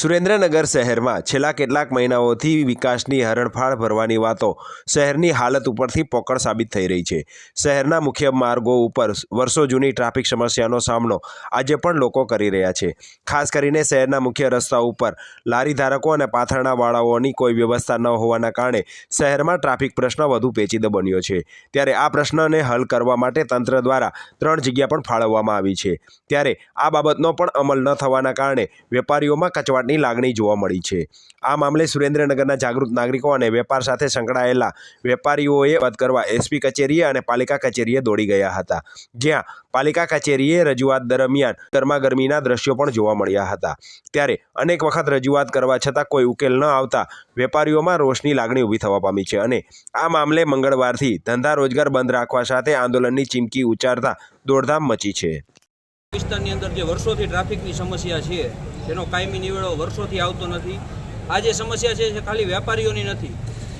સુરેન્દ્રનગર શહેરમાં છેલ્લા કેટલાક મહિનાઓથી વિકાસની હરણફાળ ભરવાની વાતો શહેરની હાલત ઉપરથી પોકળ સાબિત થઈ રહી છે. શહેરના મુખ્ય માર્ગો ઉપર વર્ષો જૂની ટ્રાફિક સમસ્યાનો સામનો આજે પણ લોકો કરી રહ્યા છે. ખાસ કરીને શહેરના મુખ્ય રસ્તા ઉપર લારી ધારકો અને પાથરણાવાળાઓની કોઈ વ્યવસ્થા ન હોવાના કારણે શહેરમાં ટ્રાફિક પ્રશ્ન વધુ પેચીદો બન્યો છે. ત્યારે આ પ્રશ્નને હલ કરવા માટે તંત્ર દ્વારા ત્રણ જગ્યા પણ ફાળવવામાં આવી છે. ત્યારે આ બાબતનો પણ અમલ ન થવાના કારણે વેપારીઓમાં કચવાટની લાગણી જોવા મળી છે. આ મામલે સુરેન્દ્રનગરના જાગૃત નાગરિકો અને વેપાર સાથે સંકળાયેલા વેપારીઓએ વાત કરવા એસપી કચેરીએ અને પાલિકા કચેરીએ દોડી ગયા હતા. જ્યાં પાલિકા કચેરીએ રજૂઆત દરમિયાન ગરમાગરમીના દ્રશ્યો પણ જોવા મળ્યા હતા. ત્યારે અનેક વખત રજૂઆત કરવા છતાં કોઈ ઉકેલ ન આવતા વેપારીઓમાં રોષની લાગણી ઊભી થવા પામી છે અને આ મામલે મંગળવારથી ધંધા રોજગાર બંધ રાખવા સાથે આંદોલનની ચીમકી ઉચ્ચારતા દોડધામ મચી છે. વિસ્તારની અંદર જે વર્ષોથી ટ્રાફિકની સમસ્યા છે તેનો કાયમી નિવેડો વર્ષોથી આવતો નથી. આ જે સમસ્યા છે, એ ખાલી વેપારીઓની નથી.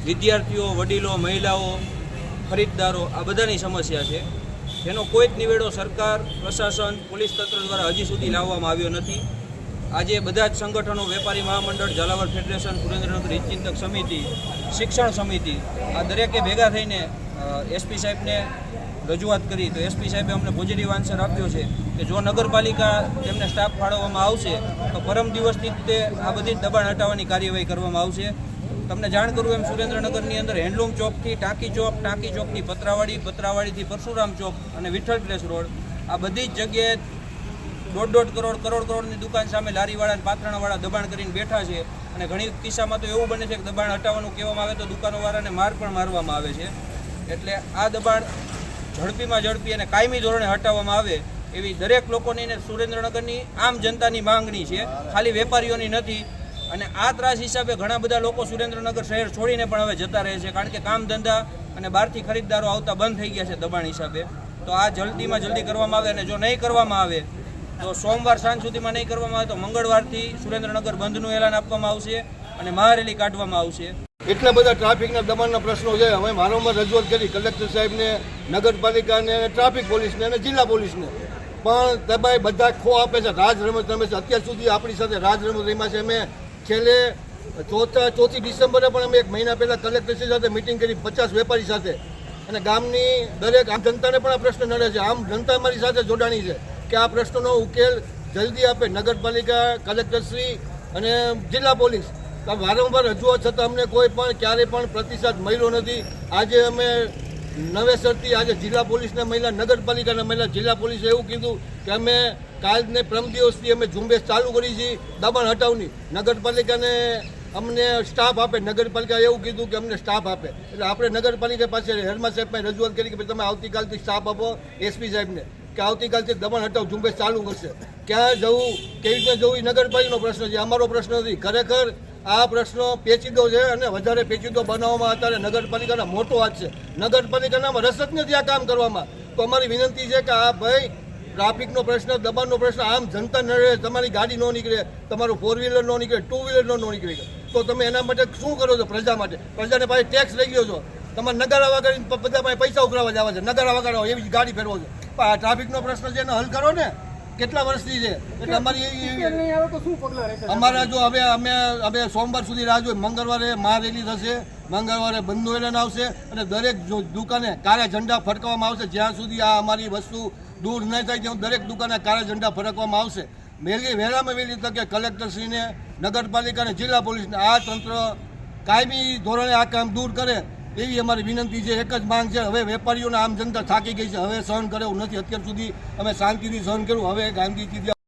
વિદ્યાર્થીઓ, વડીલો, મહિલાઓ, ખરીદદારો, આ બધાની સમસ્યા છે. જેનો કોઈ જ નિવેડો સરકાર, પ્રશાસન, પોલીસ તંત્ર દ્વારા હજી સુધી લાવવામાં આવ્યો નથી. આજે બધા જ સંગઠનો, વેપારી મહામંડળ ઝાલાવર ફેડરેશન, સુરેન્દ્રનગર હિતચિંતક સમિતિ, શિક્ષણ સમિતિ, આ દરેકે ભેગા થઈને એસપી સાહેબને રજૂઆત કરી. તો એસપી સાહેબે અમને પોઝિટિવ આન્સર આપ્યો છે. કે જો નગરપાલિકા તેમને સ્ટાફ ફાળવવામાં આવશે, તો પરમ દિવસથી જ તે આ બધી દબાણ હટાવવાની કાર્યવાહી કરવામાં આવશે. તમને જાણ કરું એમ સુરેન્દ્રનગરની અંદર હેન્ડલૂમ ચોકથી ટાંકી ચોક, ટાંકી ચોકથી પતરાવાડી પતરાવાડીથી પરશુરામ ચોક અને વિઠ્ઠલ પ્લેસ રોડ. આ બધી જ જગ્યાએ દોઢ દોઢ કરોડ કરોડ કરોડની દુકાન સામે લારીવાળા અને પાત્રણાવાળા દબાણ કરીને બેઠા છે અને ઘણી કિસ્સામાં તો એવું બને છે કે દબાણ હટાવવાનું કહેવામાં આવે તો દુકાનોવાળાને માર પણ મારવામાં આવે છે. એટલે આ દબાણ ઝડપીમાં ઝડપી અને કાયમી ધોરણે હટાવવામાં આવે એવી દરેક લોકોની ને સુરેન્દ્રનગરની આમ જનતાની માંગણી છે. ખાલી વેપારીઓની નથી. અને આ ત્રાસ હિસાબે ઘણા બધા લોકો સુરેન્દ્રનગર શહેર છોડીને પણ હવે જતા રહે છે. કારણ કે કામ ધંધા અને બહારથી ખરીદદારો આવતા બંધ થઈ ગયા છે દબાણ હિસાબે. તો આ જલ્દીમાં જલ્દી કરવામાં આવે અને જો નહીં કરવામાં આવે, તો સોમવાર સાંજ સુધીમાં નહીં કરવામાં આવે, તો મંગળવારથી સુરેન્દ્રનગર બંધનું એલાન આપવામાં આવશે અને મહારેલી કાઢવામાં આવશે. એટલા બધા ટ્રાફિકના દબાણના પ્રશ્નો છે. અમે વારંવાર રજૂઆત કરી, કલેક્ટર સાહેબને, નગરપાલિકાને, ટ્રાફિક પોલીસને અને જિલ્લા પોલીસને. પણ દબાઈ બધા ખો આપે છે. રાજ રમત રમે છે. અત્યાર સુધી આપણી સાથે રાજ રમત રમ્યા છે. અમે છેલ્લે ચોથા, ચોથી ડિસેમ્બરે પણ અમે એક મહિના પહેલાં કલેક્ટરશ્રી સાથે મિટિંગ કરી પચાસ વેપારી સાથે. અને ગામની દરેક આમ જનતાને પણ આ પ્રશ્ન નડે છે. આમ જનતા અમારી સાથે જોડાણી છે કે આ પ્રશ્નનો ઉકેલ જલ્દી આપે. નગરપાલિકા કલેક્ટરશ્રી અને જિલ્લા પોલીસ. વારંવાર રજૂઆત છતાં અમને કોઈ પણ ક્યારેય પણ પ્રતિસાદ મળ્યો નથી. આજે અમે નવેસરથી આજે જિલ્લા પોલીસના મહિલા નગરપાલિકાના મહિલા જિલ્લા પોલીસે એવું કીધું કે અમે કાલને પ્રમ દિવસથી અમે ઝુંબેશ ચાલુ કરી છે, દબાણ હટાવની. નગરપાલિકાને અમને સ્ટાફ આપે. નગરપાલિકા એવું કીધું કે અમને સ્ટાફ આપે. એટલે આપણે નગરપાલિકા પાસે હેરમા સાહેબ રજૂઆત કરી કે ભાઈ તમે આવતીકાલથી સ્ટાફ આપો, એસપી સાહેબને, કે આવતીકાલથી દબાણ હટાવ, ઝુંબેશ ચાલુ કરશે. ક્યાં જવું, કેવી રીતે જવું, એ નગરપાલિકાનો પ્રશ્ન છે. અમારો પ્રશ્ન નથી. ખરેખર આ પ્રશ્નો પેચીદો છે અને વધારે પેચીદો બનાવવામાં અત્યારે નગરપાલિકાનો મોટો હાથ છે. નગરપાલિકાનામાં રસ જ નથી આ કામ કરવામાં. તો અમારી વિનંતી છે કે આ ભાઈ, ટ્રાફિકનો પ્રશ્ન, દબાણનો પ્રશ્ન, આમ જનતા ન રહે, તમારી ગાડી ન નીકળે, તમારું ફોર વ્હીલર ન નીકળે ટુ વ્હીલર ન નીકળે. તો તમે એના માટે શું કરો છો પ્રજા માટે? પ્રજાને પાસે ટેક્સ લઈ ગયો છો. તમારે નગારા વગાડીને બધા પાસે પૈસા ઉઘરાવા જવા છે. નગારા વગાડો એવી ગાડી ફેરવો છો. પણ આ ટ્રાફિકનો પ્રશ્ન છે એને હલ કરો ને. કેટલા વર્ષથી છે? એટલે અમારી અમારા જો હવે અમે હવે સોમવાર સુધી રાહ જોઈએ મંગળવારે મહારેલી થશે મંગળવારે બંધનું એલાન આવશે અને દરેક દુકાને કાળા ઝંડા ફરકાવવામાં આવશે જ્યાં સુધી આ અમારી વસ્તુ દૂર ન થાય ત્યાં દરેક દુકાને કાળા ઝંડા ફરકવામાં આવશે. વહેલી વહેલામાં વહેલી તકે કલેક્ટરશ્રીને નગરપાલિકાને જિલ્લા પોલીસને આ તંત્ર કાયમી ધોરણે આ કામ દૂર કરે. એવી અમારી વિનંતી છે, એક જ માંગ છે, હવે વેપારીઓને આમ જનતા થાકી ગઈ છે, હવે સહન કરે નથી. અત્યાર સુધી અમે શાંતિથી સહન કર્યું, હવે ગાંધીજી